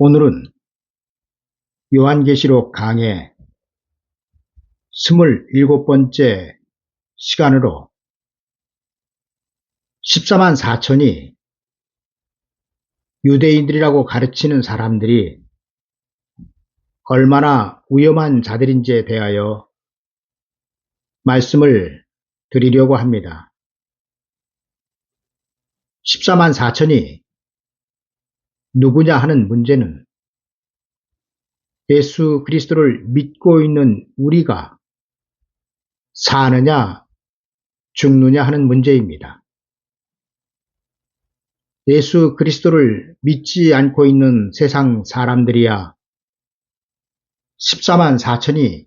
오늘은 요한계시록 강의 27번째 시간으로 14만 4천이 유대인들이라고 가르치는 사람들이 얼마나 위험한 자들인지에 대하여 말씀을 드리려고 합니다. 14만 4천이 누구냐 하는 문제는 예수 그리스도를 믿고 있는 우리가 사느냐 죽느냐 하는 문제입니다. 예수 그리스도를 믿지 않고 있는 세상 사람들이야 14만 4천이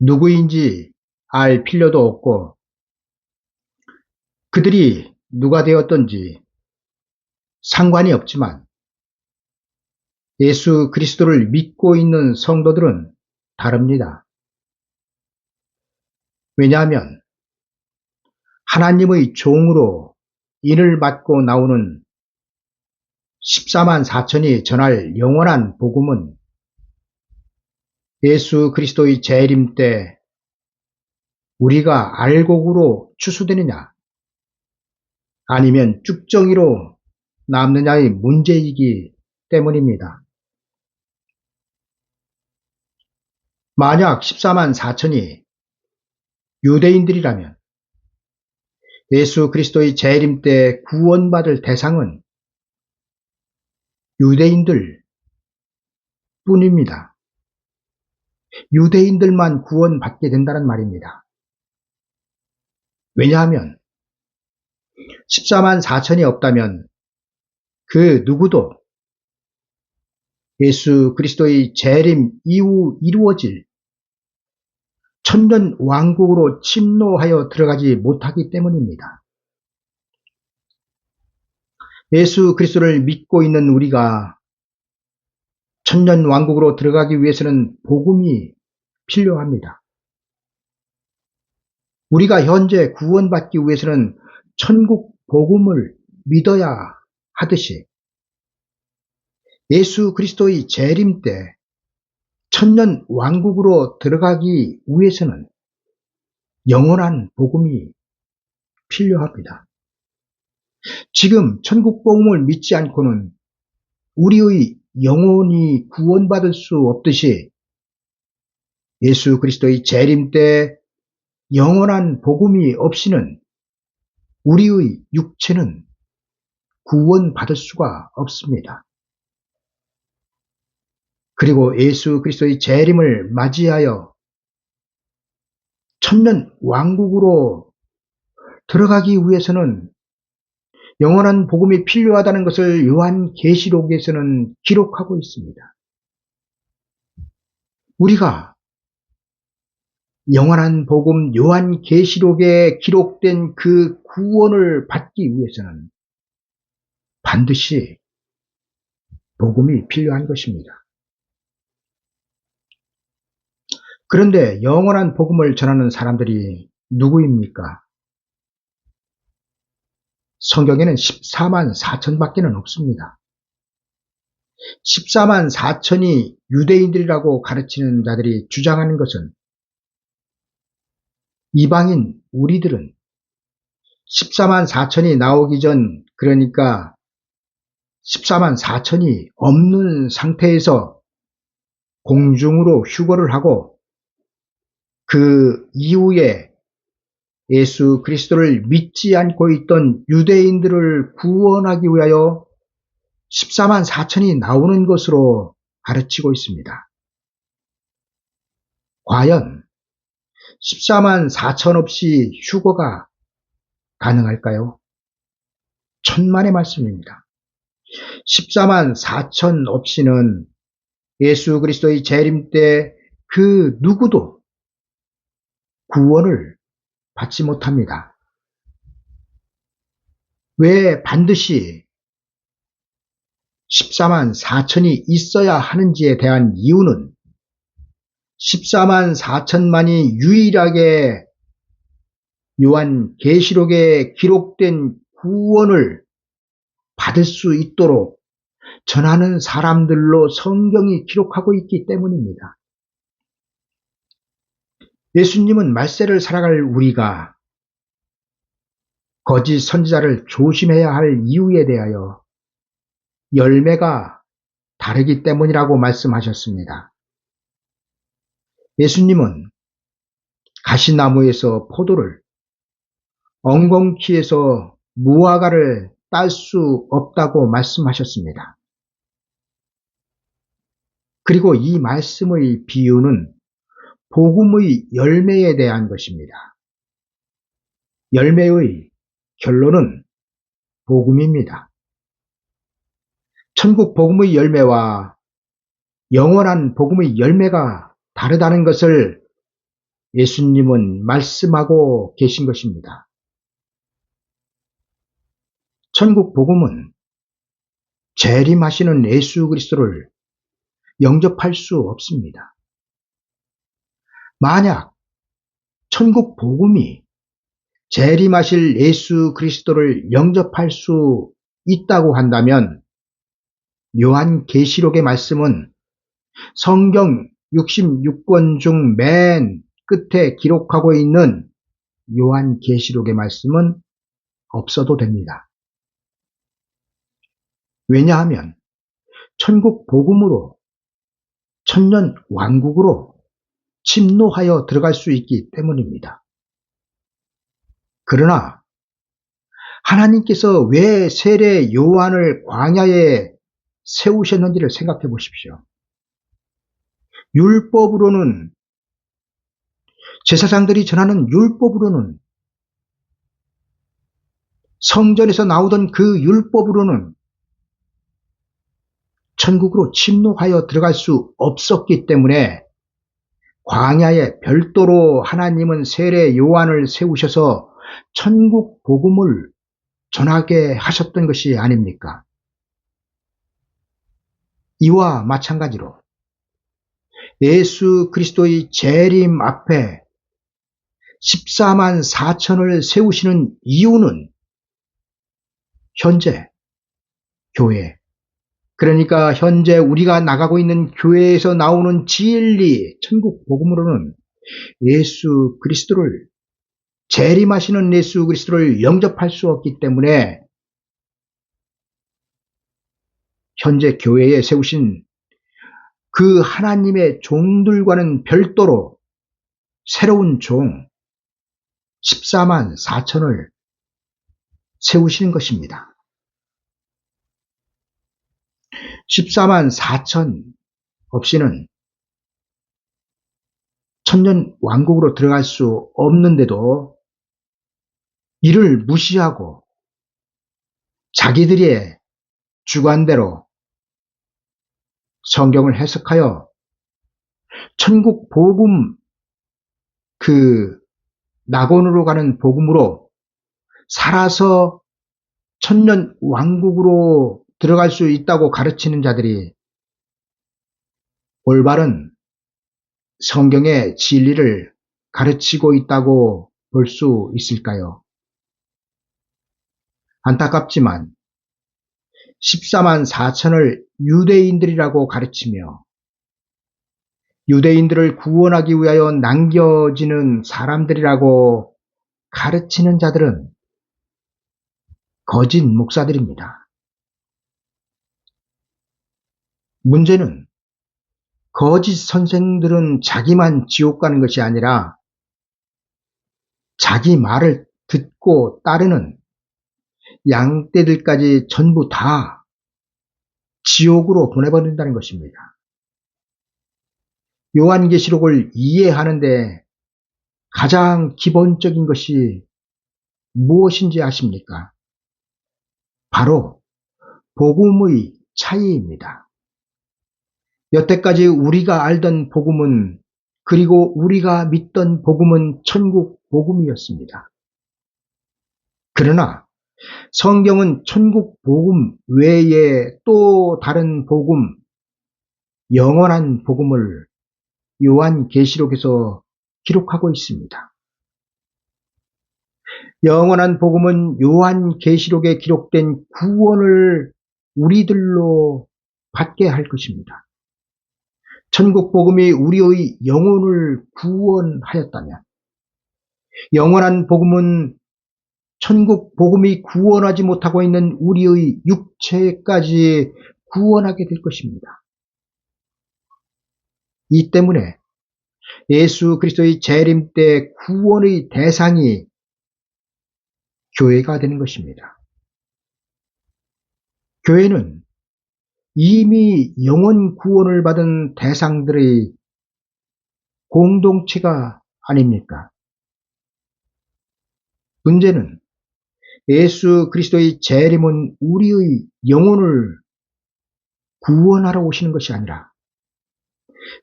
누구인지 알 필요도 없고 그들이 누가 되었던지 상관이 없지만 예수 그리스도를 믿고 있는 성도들은 다릅니다. 왜냐하면 하나님의 종으로 인을 받고 나오는 14만 4천이 전할 영원한 복음은 예수 그리스도의 재림 때 우리가 알곡으로 추수되느냐 아니면 쭉정이로 남느냐의 문제이기 때문입니다. 만약 14만 4천이 유대인들이라면 예수 그리스도의 재림 때 구원받을 대상은 유대인들 뿐입니다. 유대인들만 구원받게 된다는 말입니다. 왜냐하면 14만 4천이 없다면 그 누구도 예수 그리스도의 재림 이후 이루어질 천년 왕국으로 침노하여 들어가지 못하기 때문입니다. 예수 그리스도를 믿고 있는 우리가 천년 왕국으로 들어가기 위해서는 복음이 필요합니다. 우리가 현재 구원받기 위해서는 천국 복음을 믿어야 하듯이 예수 그리스도의 재림 때 천년 왕국으로 들어가기 위해서는 영원한 복음이 필요합니다. 지금 천국 복음을 믿지 않고는 우리의 영혼이 구원받을 수 없듯이 예수 그리스도의 재림 때 영원한 복음이 없이는 우리의 육체는 구원받을 수가 없습니다. 그리고 예수 그리스도의 재림을 맞이하여 천년 왕국으로 들어가기 위해서는 영원한 복음이 필요하다는 것을 요한 계시록에서는 기록하고 있습니다. 우리가 영원한 복음 요한 계시록에 기록된 그 구원을 받기 위해서는 반드시 복음이 필요한 것입니다. 그런데 영원한 복음을 전하는 사람들이 누구입니까? 성경에는 14만 4천밖에는 없습니다. 14만 4천이 유대인들이라고 가르치는 자들이 주장하는 것은 이방인 우리들은 14만 4천이 나오기 전 그러니까 14만 4천이 없는 상태에서 공중으로 휴거를 하고 그 이후에 예수 그리스도를 믿지 않고 있던 유대인들을 구원하기 위하여 14만 4천이 나오는 것으로 가르치고 있습니다. 과연 14만 4천 없이 휴거가 가능할까요? 천만의 말씀입니다. 14만 4천 없이는 예수 그리스도의 재림 때 그 누구도 구원을 받지 못합니다. 왜 반드시 14만 4천이 있어야 하는지에 대한 이유는 14만 4천만이 유일하게 요한 계시록에 기록된 구원을 받을 수 있도록 전하는 사람들로 성경이 기록하고 있기 때문입니다. 예수님은 말세를 살아갈 우리가 거짓 선지자를 조심해야 할 이유에 대하여 열매가 다르기 때문이라고 말씀하셨습니다. 예수님은 가시나무에서 포도를, 엉겅퀴에서 무화과를 딸 수 없다고 말씀하셨습니다. 그리고 이 말씀의 비유는 복음의 열매에 대한 것입니다. 열매의 결론은 복음입니다. 천국 복음의 열매와 영원한 복음의 열매가 다르다는 것을 예수님은 말씀하고 계신 것입니다. 천국 복음은 재림하시는 예수 그리스도를 영접할 수 없습니다. 만약 천국 복음이 재림하실 예수 그리스도를 영접할 수 있다고 한다면 요한 계시록의 말씀은 성경 66권 중 맨 끝에 기록하고 있는 요한 계시록의 말씀은 없어도 됩니다. 왜냐하면 천국 복음으로 천년 왕국으로 침노하여 들어갈 수 있기 때문입니다. 그러나 하나님께서 왜 세례 요한을 광야에 세우셨는지를 생각해 보십시오. 율법으로는 제사장들이 전하는 율법으로는 성전에서 나오던 그 율법으로는 천국으로 침노하여 들어갈 수 없었기 때문에 광야에 별도로 하나님은 세례 요한을 세우셔서 천국 복음을 전하게 하셨던 것이 아닙니까? 이와 마찬가지로 예수 그리스도의 재림 앞에 14만 4천을 세우시는 이유는 현재 교회, 그러니까 현재 우리가 나가고 있는 교회에서 나오는 진리, 천국 복음으로는 예수 그리스도를 재림하시는 예수 그리스도를 영접할 수 없기 때문에 현재 교회에 세우신 그 하나님의 종들과는 별도로 새로운 종 14만 4천을 세우시는 것입니다. 14만 4천 없이는 천년 왕국으로 들어갈 수 없는데도 이를 무시하고 자기들의 주관대로 성경을 해석하여 천국 복음 그 낙원으로 가는 복음으로 살아서 천년 왕국으로 들어갈 수 있다고 가르치는 자들이 올바른 성경의 진리를 가르치고 있다고 볼 수 있을까요? 안타깝지만 14만 4천을 유대인들이라고 가르치며 유대인들을 구원하기 위하여 남겨지는 사람들이라고 가르치는 자들은 거짓 목사들입니다. 문제는 거짓 선생들은 자기만 지옥 가는 것이 아니라 자기 말을 듣고 따르는 양떼들까지 전부 다 지옥으로 보내버린다는 것입니다. 요한계시록을 이해하는데 가장 기본적인 것이 무엇인지 아십니까? 바로 복음의 차이입니다. 여태까지 우리가 알던 복음은 그리고 우리가 믿던 복음은 천국 복음이었습니다. 그러나 성경은 천국 복음 외에 또 다른 복음, 영원한 복음을 요한 계시록에서 기록하고 있습니다. 영원한 복음은 요한 계시록에 기록된 구원을 우리들로 받게 할 것입니다. 천국 복음이 우리의 영혼을 구원하였다면 영원한 복음은 천국 복음이 구원하지 못하고 있는 우리의 육체까지 구원하게 될 것입니다. 이 때문에 예수 그리스도의 재림 때 구원의 대상이 교회가 되는 것입니다. 교회는 이미 영원 구원을 받은 대상들의 공동체가 아닙니까? 문제는 예수 그리스도의 재림은 우리의 영혼을 구원하러 오시는 것이 아니라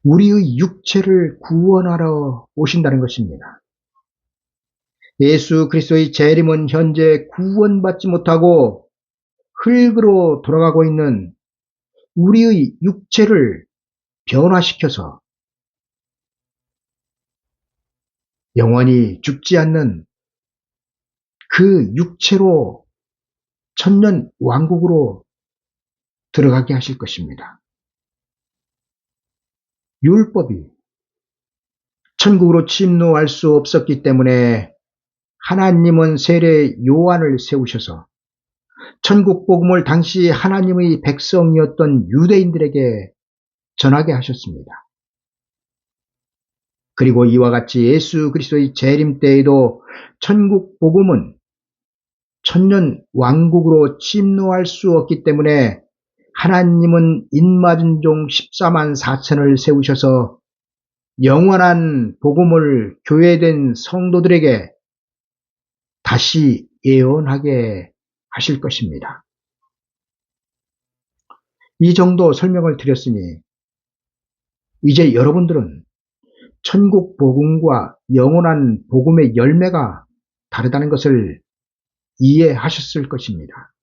우리의 육체를 구원하러 오신다는 것입니다. 예수 그리스도의 재림은 현재 구원받지 못하고 흙으로 돌아가고 있는 우리의 육체를 변화시켜서 영원히 죽지 않는 그 육체로 천년 왕국으로 들어가게 하실 것입니다. 율법이 천국으로 침노할 수 없었기 때문에 하나님은 세례 요한을 세우셔서 천국 복음을 당시 하나님의 백성이었던 유대인들에게 전하게 하셨습니다. 그리고 이와 같이 예수 그리스도의 재림 때에도 천국 복음은 천년 왕국으로 침노할 수 없기 때문에 하나님은 인맞은 종 14만 4천을 세우셔서 영원한 복음을 교회된 성도들에게 다시 예언하게 하실 것입니다. 이 정도 설명을 드렸으니 이제 여러분들은 천국 복음과 영원한 복음의 열매가 다르다는 것을 이해하셨을 것입니다.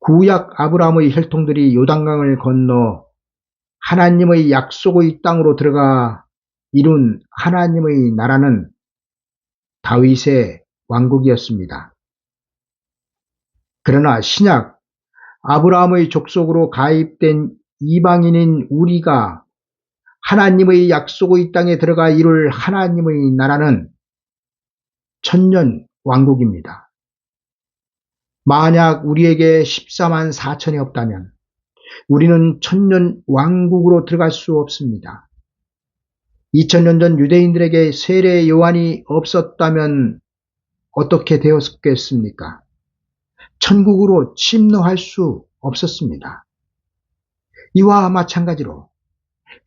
구약 아브라함의 혈통들이 요단강을 건너 하나님의 약속의 땅으로 들어가 이룬 하나님의 나라는 다윗의 왕국이었습니다. 그러나 신약 아브라함의 족속으로 가입된 이방인인 우리가 하나님의 약속의 땅에 들어가 이룰 하나님의 나라는 천년 왕국입니다. 만약 우리에게 14만 4천이 없다면 우리는 천년 왕국으로 들어갈 수 없습니다. 2000년 전 유대인들에게 세례 요한이 없었다면 어떻게 되었겠습니까? 천국으로 침노할 수 없었습니다. 이와 마찬가지로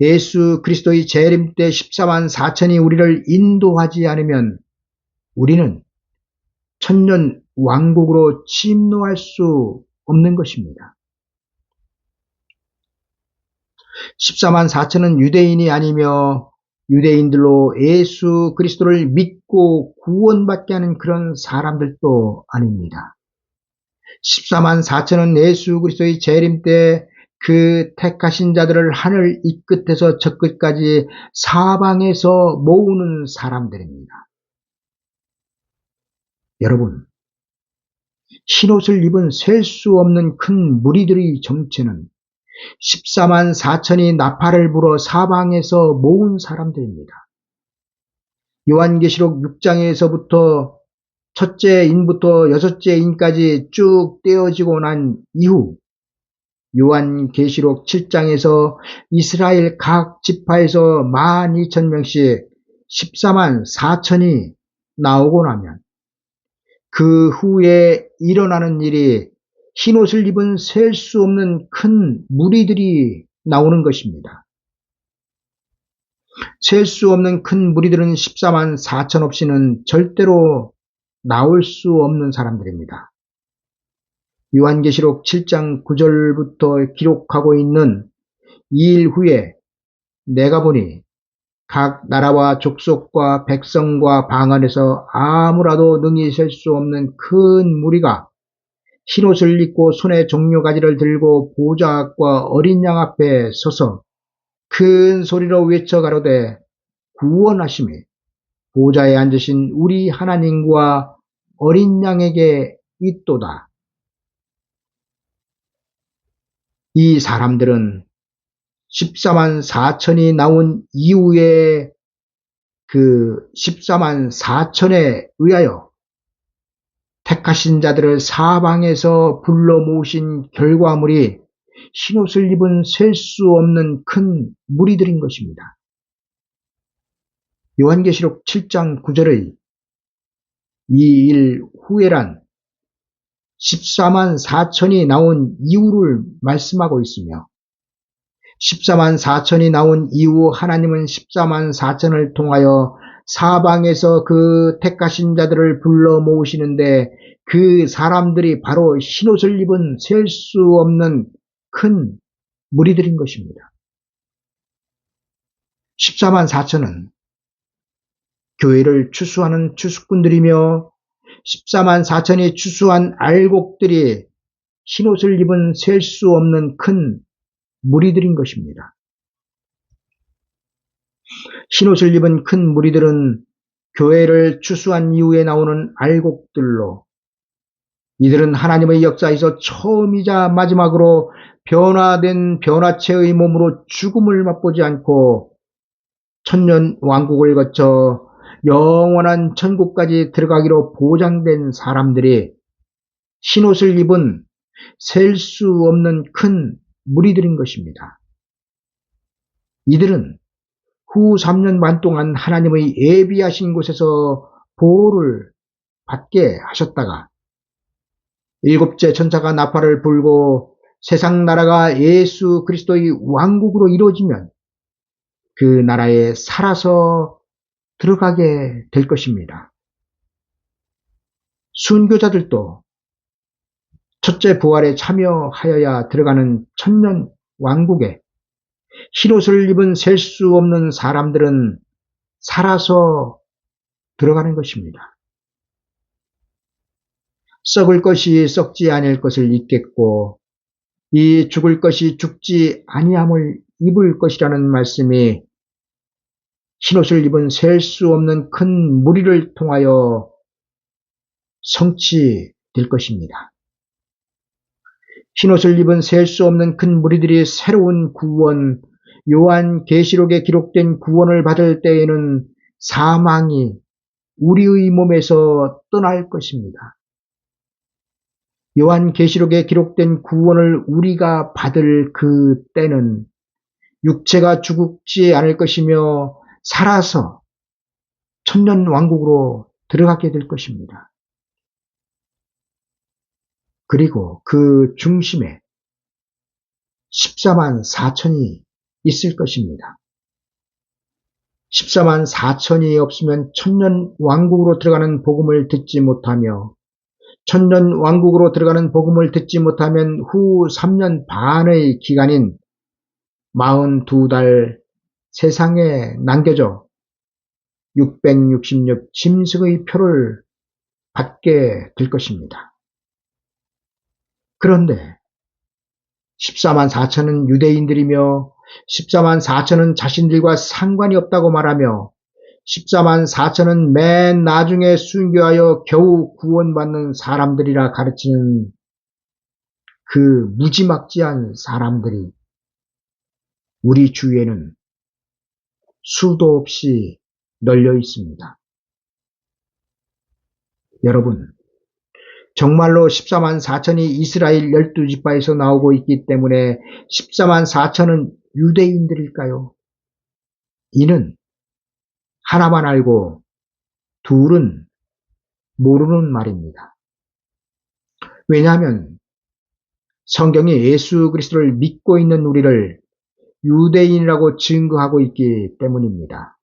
예수 그리스도의 재림 때 14만 4천이 우리를 인도하지 않으면 우리는 천년 왕국으로 침노할 수 없는 것입니다. 14만 4천은 유대인이 아니며 유대인들로 예수 그리스도를 믿고 구원받게 하는 그런 사람들도 아닙니다. 14만 4천은 예수 그리스도의 재림 때 그 택하신 자들을 하늘 이 끝에서 저 끝까지 사방에서 모으는 사람들입니다. 여러분, 흰옷을 입은 셀 수 없는 큰 무리들의 정체는 14만 4천이 나팔을 불어 사방에서 모은 사람들입니다. 요한계시록 6장에서부터 첫째 인부터 여섯째 인까지 쭉 떼어지고 난 이후 요한 계시록 7장에서 이스라엘 각 지파에서 12,000명씩 14만 4천이 나오고 나면 그 후에 일어나는 일이 흰옷을 입은 셀 수 없는 큰 무리들이 나오는 것입니다. 셀 수 없는 큰 무리들은 14만 4천 없이는 절대로 나올 수 없는 사람들입니다. 요한계시록 7장 9절부터 기록하고 있는 이 일 후에 내가 보니 각 나라와 족속과 백성과 방 안에서 아무라도 능히 셀 수 없는 큰 무리가 흰옷을 입고 손에 종료가지를 들고 보좌 앞과 어린 양 앞에 서서 큰 소리로 외쳐 가로되 구원하심이 보좌에 앉으신 우리 하나님과 어린 양에게 있도다. 이 사람들은 14만 4천이 나온 이후에 그 14만 4천에 의하여 택하신 자들을 사방에서 불러 모으신 결과물이 흰옷을 입은 셀 수 없는 큰 무리들인 것입니다. 요한계시록 7장 9절의 이 일 후에란 14만 4천이 나온 이후를 말씀하고 있으며 14만 4천이 나온 이후 하나님은 14만 4천을 통하여 사방에서 그 택하신 자들을 불러 모으시는데 그 사람들이 바로 흰옷을 입은 셀 수 없는 큰 무리들인 것입니다. 14만 4천은 교회를 추수하는 추수꾼들이며 14만 4천이 추수한 알곡들이 흰옷을 입은 셀 수 없는 큰 무리들인 것입니다. 흰옷을 입은 큰 무리들은 교회를 추수한 이후에 나오는 알곡들로 이들은 하나님의 역사에서 처음이자 마지막으로 변화된 변화체의 몸으로 죽음을 맛보지 않고 천년 왕국을 거쳐 영원한 천국까지 들어가기로 보장된 사람들이 흰옷을 입은 셀 수 없는 큰 무리들인 것입니다. 이들은 후 3년 반 동안 하나님의 예비하신 곳에서 보호를 받게 하셨다가 일곱째 천사가 나팔을 불고 세상 나라가 예수 그리스도의 왕국으로 이루어지면 그 나라에 살아서 들어가게 될 것입니다. 순교자들도 첫째 부활에 참여하여야 들어가는 천년 왕국에 흰옷을 입은 셀 수 없는 사람들은 살아서 들어가는 것입니다. 썩을 것이 썩지 아니할 것을 잊겠고 이 죽을 것이 죽지 아니함을 입을 것이라는 말씀이 흰옷을 입은 셀 수 없는 큰 무리를 통하여 성취될 것입니다. 흰옷을 입은 셀 수 없는 큰 무리들이 새로운 구원, 요한 계시록에 기록된 구원을 받을 때에는 사망이 우리의 몸에서 떠날 것입니다. 요한 계시록에 기록된 구원을 우리가 받을 그 때는 육체가 죽지 않을 것이며 살아서 천년 왕국으로 들어가게 될 것입니다. 그리고 그 중심에 14만 4천이 있을 것입니다. 14만 4천이 없으면 천년 왕국으로 들어가는 복음을 듣지 못하며 천년 왕국으로 들어가는 복음을 듣지 못하면 후 3년 반의 기간인 42달 세상에 남겨져 666 짐승의 표를 받게 될 것입니다. 그런데 14만 4천은 유대인들이며 14만 4천은 자신들과 상관이 없다고 말하며 14만 4천은 맨 나중에 순교하여 겨우 구원받는 사람들이라 가르치는 그 무지막지한 사람들이 우리 주위에는 수도 없이 널려 있습니다. 여러분, 정말로 14만 4천이 이스라엘 12지파에서 나오고 있기 때문에 14만 4천은 유대인들일까요? 이는 하나만 알고 둘은 모르는 말입니다. 왜냐하면 성경이 예수 그리스도를 믿고 있는 우리를 유대인이라고 증거하고 있기 때문입니다.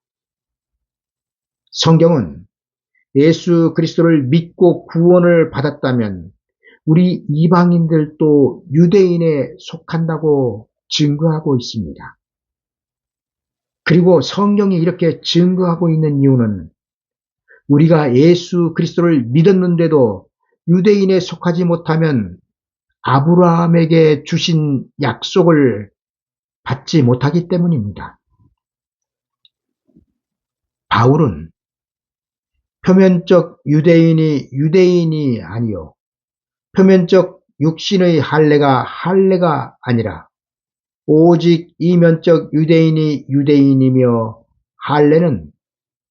성경은 예수 그리스도를 믿고 구원을 받았다면 우리 이방인들도 유대인에 속한다고 증거하고 있습니다. 그리고 성경이 이렇게 증거하고 있는 이유는 우리가 예수 그리스도를 믿었는데도 유대인에 속하지 못하면 아브라함에게 주신 약속을 받지 못하기 때문입니다. 바울은 표면적 유대인이 유대인이 아니요. 표면적 육신의 할례가 할례가 아니라 오직 이면적 유대인이 유대인이며 할례는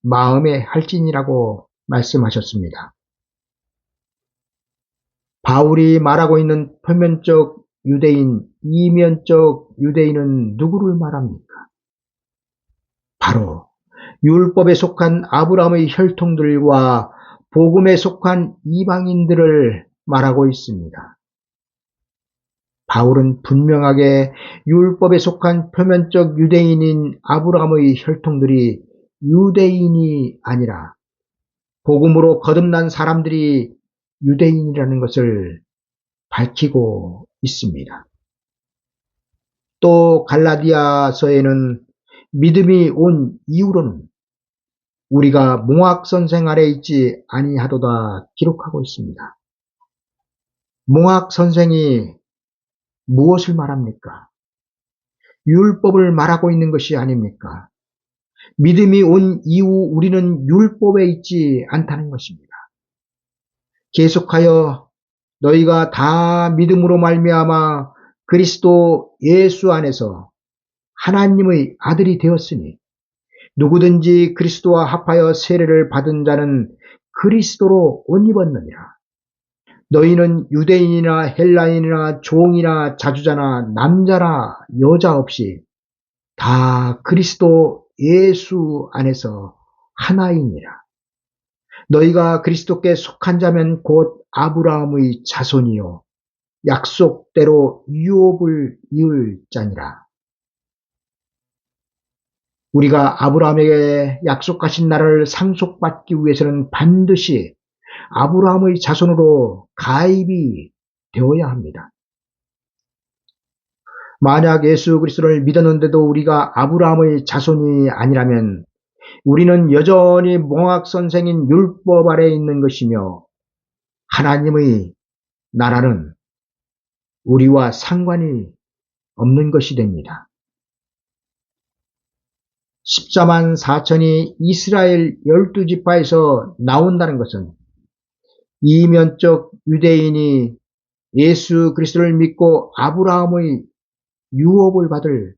마음의 할진이라고 말씀하셨습니다. 바울이 말하고 있는 표면적 유대인, 이면적 유대인은 누구를 말합니까? 바로 율법에 속한 아브라함의 혈통들과 복음에 속한 이방인들을 말하고 있습니다. 바울은 분명하게 율법에 속한 표면적 유대인인 아브라함의 혈통들이 유대인이 아니라 복음으로 거듭난 사람들이 유대인이라는 것을 밝히고 있습니다. 또 갈라디아서에는 믿음이 온 이후로는 우리가 몽학 선생 아래 있지 아니하도다 기록하고 있습니다. 몽학 선생이 무엇을 말합니까? 율법을 말하고 있는 것이 아닙니까? 믿음이 온 이후 우리는 율법에 있지 않다는 것입니다. 계속하여 너희가 다 믿음으로 말미암아 그리스도 예수 안에서 하나님의 아들이 되었으니 누구든지 그리스도와 합하여 세례를 받은 자는 그리스도로 옷 입었느니라. 너희는 유대인이나 헬라인이나 종이나 자주자나 남자나 여자 없이 다 그리스도 예수 안에서 하나이니라. 너희가 그리스도께 속한 자면 곧 아브라함의 자손이요 약속대로 유업을 이을 자니라. 우리가 아브라함에게 약속하신 나라를 상속받기 위해서는 반드시 아브라함의 자손으로 가입이 되어야 합니다. 만약 예수 그리스도를 믿었는데도 우리가 아브라함의 자손이 아니라면 우리는 여전히 몽학 선생인 율법 아래 있는 것이며 하나님의 나라는 우리와 상관이 없는 것이 됩니다. 14만 4천이 이스라엘 12지파에서 나온다는 것은 이면적 유대인이 예수 그리스도를 믿고 아브라함의 유업을 받을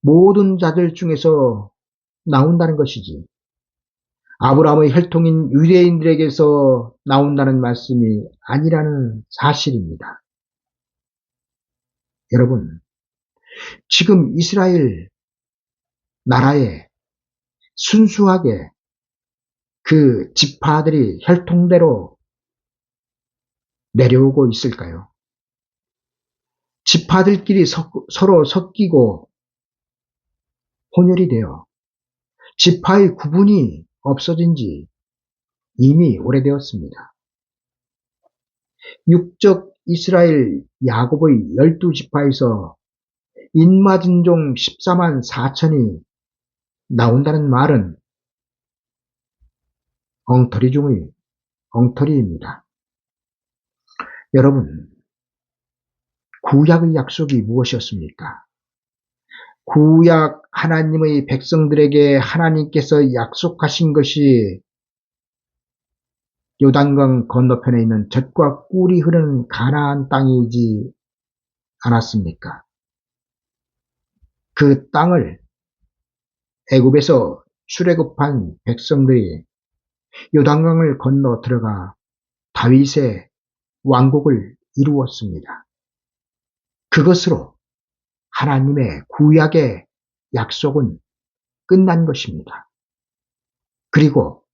모든 자들 중에서 나온다는 것이지. 아브라함의 혈통인 유대인들에게서 나온다는 말씀이 아니라는 사실입니다. 여러분, 지금 이스라엘 나라에 순수하게 그 지파들이 혈통대로 내려오고 있을까요? 지파들끼리 서로 섞이고 혼혈이 되어 지파의 구분이 없어진 지 이미 오래되었습니다. 육적 이스라엘 야곱의 열두 지파에서 인마진종 14만 4천이 나온다는 말은 엉터리 중의 엉터리입니다. 여러분, 구약의 약속이 무엇이었습니까? 구약 하나님의 백성들에게 하나님께서 약속하신 것이 요단강 건너편에 있는 젖과 꿀이 흐르는 가나안 땅이지 않았습니까? 그 땅을 애굽에서 출애굽한 백성들이 요단강을 건너 들어가 다윗의 왕국을 이루었습니다. 그것으로 하나님의 구약의 약속은 끝난 것입니다. 그리고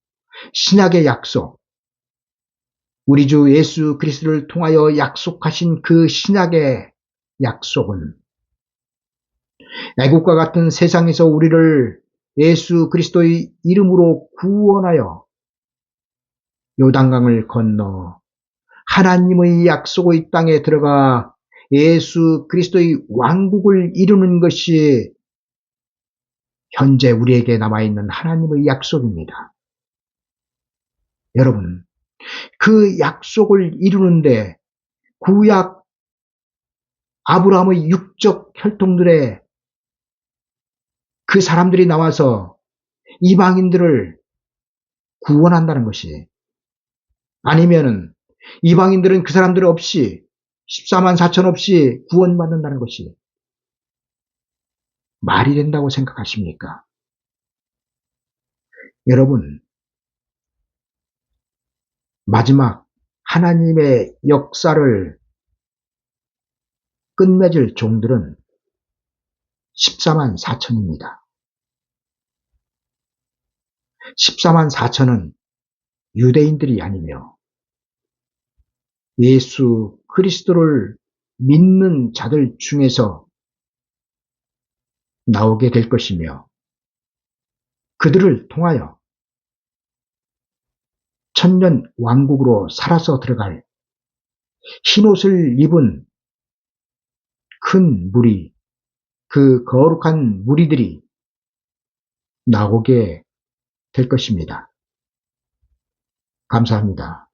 신약의 약속, 우리 주 예수 그리스도를 통하여 약속하신 그 신약의 약속은 애국과 같은 세상에서 우리를 예수 그리스도의 이름으로 구원하여 요단강을 건너 하나님의 약속의 땅에 들어가 예수 그리스도의 왕국을 이루는 것이 현재 우리에게 남아있는 하나님의 약속입니다. 여러분, 그 약속을 이루는데 구약 아브라함의 육적 혈통들의 그 사람들이 나와서 이방인들을 구원한다는 것이 아니면은 이방인들은 그 사람들 없이 14만 4천 없이 구원받는다는 것이 말이 된다고 생각하십니까? 여러분, 마지막 하나님의 역사를 끝맺을 종들은 14만 4천입니다. 14만 4천은 유대인들이 아니며 예수 그리스도를 믿는 자들 중에서 나오게 될 것이며 그들을 통하여 천년 왕국으로 살아서 들어갈 흰옷을 입은 큰 무리, 그 거룩한 무리들이 나오게 될 것입니다. 감사합니다.